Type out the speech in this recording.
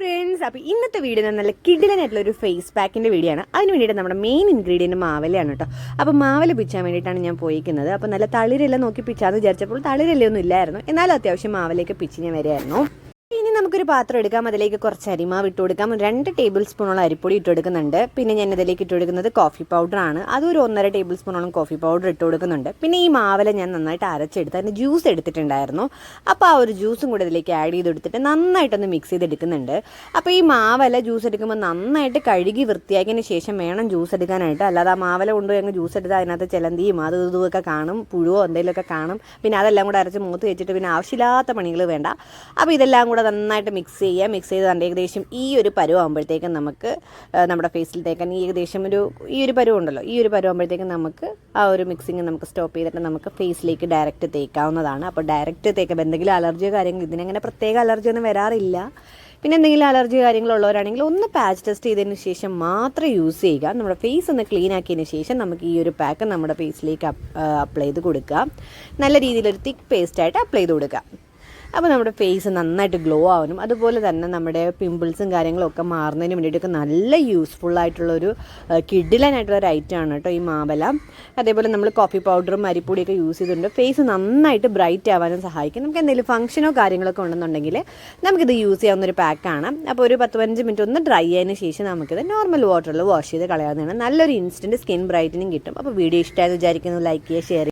Friends അപ്പോൾ ഇന്നത്തെ video നല്ല കിടിലനായിട്ടുള്ള ഒരു ഫേസ് പാക്കിന്റെ വീഡിയോ ആണ്. അതിന് വേണ്ടിയിട്ട് നമ്മുടെ മെയിൻ ഇൻഗ്രീഡിയന്റ് മാവലയാണ് കേട്ടോ അപ്പോൾ മാവല പിച്ചാൻ വേണ്ടിയിട്ടാണ് ഞാൻ പോയിക്കുന്നത്. അപ്പോൾ നല്ല തളിരെല്ലാം നോക്കി പിച്ചാന്ന് വിചാരിച്ചപ്പോൾ തളിരെല്ലൊന്നും ഇല്ലായിരുന്നു. എന്നാലും അത്യാവശ്യം മാവലേക്ക് പിച്ച് ഞാൻ വരികയായിരുന്നു. ഇനി നമുക്കൊരു പാത്രം എടുക്കാം അതിലേക്ക് കുറച്ച് അരിമാവ് ഇട്ട് കൊടുക്കാം. രണ്ട് ടേബിൾ സ്പൂണോളം അരിപ്പൊടി ഇട്ട് കൊടുക്കുന്നുണ്ട്. പിന്നെ ഞാൻ ഇതിലേക്ക് ഇട്ട് കൊടുക്കുന്നത് കോഫി പൗഡർ ആണ്. അതൊരു ഒന്നര ടേബിൾ സ്പൂണോളം കോഫി പൗഡർ ഇട്ട് കൊടുക്കുന്നുണ്ട്. പിന്നെ ഈ മാവല ഞാൻ നന്നായിട്ട് അരച്ചെടുത്ത് അതിന് ജ്യൂസ് എടുത്തിട്ടുണ്ടായിരുന്നു. അപ്പോൾ ആ ഒരു ജ്യൂസും കൂടെ ഇതിലേക്ക് ആഡ് ചെയ്ത് കൊടുത്തിട്ട് നന്നായിട്ടൊന്ന് മിക്സ് ചെയ്തെടുക്കുന്നുണ്ട് അപ്പോൾ ഈ മാവല ജ്യൂസ് എടുക്കുമ്പോൾ നന്നായിട്ട് കഴുകി വൃത്തിയാക്കിയതിന് ശേഷം വേണം ജ്യൂസ് എടുക്കാനായിട്ട്. അല്ലാതെ ആ മാവല കൊണ്ടുപോയി അങ്ങ് ജ്യൂസ് എടുത്താൽ അതിനകത്ത് ചിലന്തിയും അത് ഇതുമൊക്കെ കാണും പുഴുവോ എന്തെങ്കിലുമൊക്കെ കാണും. പിന്നെ അതെല്ലാം കൂടെ അരച്ച് മൂത്ത് വെച്ചിട്ട് പിന്നെ ആവശ്യമില്ലാത്ത പണികൾ വേണ്ട. അപ്പോൾ ഇതെല്ലാം കൂടെ നന്നായിട്ട് മിക്സ് ചെയ്യുക മിക്സ് ചെയ്ത് കണ്ട് ഏകദേശം ഈ ഒരു പരുവാകുമ്പോഴത്തേക്കും നമുക്ക് നമ്മുടെ ഫേസിൽ തേക്കാൻ ഈ ഏകദേശം ഒരു ഈ ഒരു പരുവുണ്ടല്ലോ ഈ ഒരു പരുവാകുമ്പോഴത്തേക്കും നമുക്ക് ആ ഒരു മിക്സിങ് നമുക്ക് സ്റ്റോപ്പ് ചെയ്തിട്ട് നമുക്ക് ഫേസിലേക്ക് ഡയറക്റ്റ് തേക്കാവുന്നതാണ്. അപ്പോൾ ഡയറക്റ്റ് തേക്കുമ്പോൾ എന്തെങ്കിലും അലർജിയോ കാര്യങ്ങൾ ഇതിനങ്ങനെ പ്രത്യേക അലർജി ഒന്നും വരാറില്ല. പിന്നെ എന്തെങ്കിലും അലർജി കാര്യങ്ങളുള്ളവരാണെങ്കിൽ ഒന്ന് പാച്ച് ടെസ്റ്റ് ചെയ്തതിന് ശേഷം മാത്രം യൂസ് ചെയ്യുക. നമ്മുടെ ഫേസ് ഒന്ന് ക്ലീൻ ആക്കിയതിന് ശേഷം നമുക്ക് ഈ ഒരു പാക്ക് നമ്മുടെ ഫേസിലേക്ക് അപ്ലൈ ചെയ്ത് കൊടുക്കുക നല്ല രീതിയിലൊരു തിക്ക് പേസ്റ്റായിട്ട് അപ്ലൈ ചെയ്ത് കൊടുക്കുക അപ്പോൾ നമ്മുടെ ഫേസ് നന്നായിട്ട് ഗ്ലോ ആവാനും അതുപോലെ തന്നെ നമ്മുടെ പിമ്പിൾസും കാര്യങ്ങളും ഒക്കെ മാറുന്നതിന് വേണ്ടിയിട്ടൊക്കെ നല്ല യൂസ്ഫുൾ ആയിട്ടുള്ളൊരു കിഡിലനായിട്ടുള്ള ഒരു ഐറ്റമാണ് കേട്ടോ ഈ മാവല. അതേപോലെ നമ്മൾ കോഫി പൗഡറും അരിപ്പൊടിയൊക്കെ യൂസ് ചെയ്തിട്ടുണ്ട് ഫേസ് നന്നായിട്ട് ബ്രൈറ്റ് ആവാനും സഹായിക്കും. നമുക്ക് എന്തെങ്കിലും ഫംഗ്ഷനോ കാര്യങ്ങളൊക്കെ ഉണ്ടെന്നുണ്ടെങ്കിൽ നമുക്കിത് യൂസ് ചെയ്യാവുന്ന ഒരു പാക്കാണ് അപ്പോൾ ഒരു പത്ത് പതിനഞ്ച് മിനിറ്റ് ഒന്ന് ഡ്രൈ ആയതിനു ശേഷം നമുക്കിത് നോർമൽ വാട്ടറിൽ വാഷ് ചെയ്ത് കളയാവുന്നതാണ്. നല്ലൊരു ഇൻസ്റ്റന്റ് സ്കിൻ ബ്രൈറ്റനിങ് കിട്ടും. അപ്പോൾ വീഡിയോ ഇഷ്ടമായെന്ന് വിചാരിക്കുന്നു. ലൈക്ക് ചെയ്യുക ഷെയർ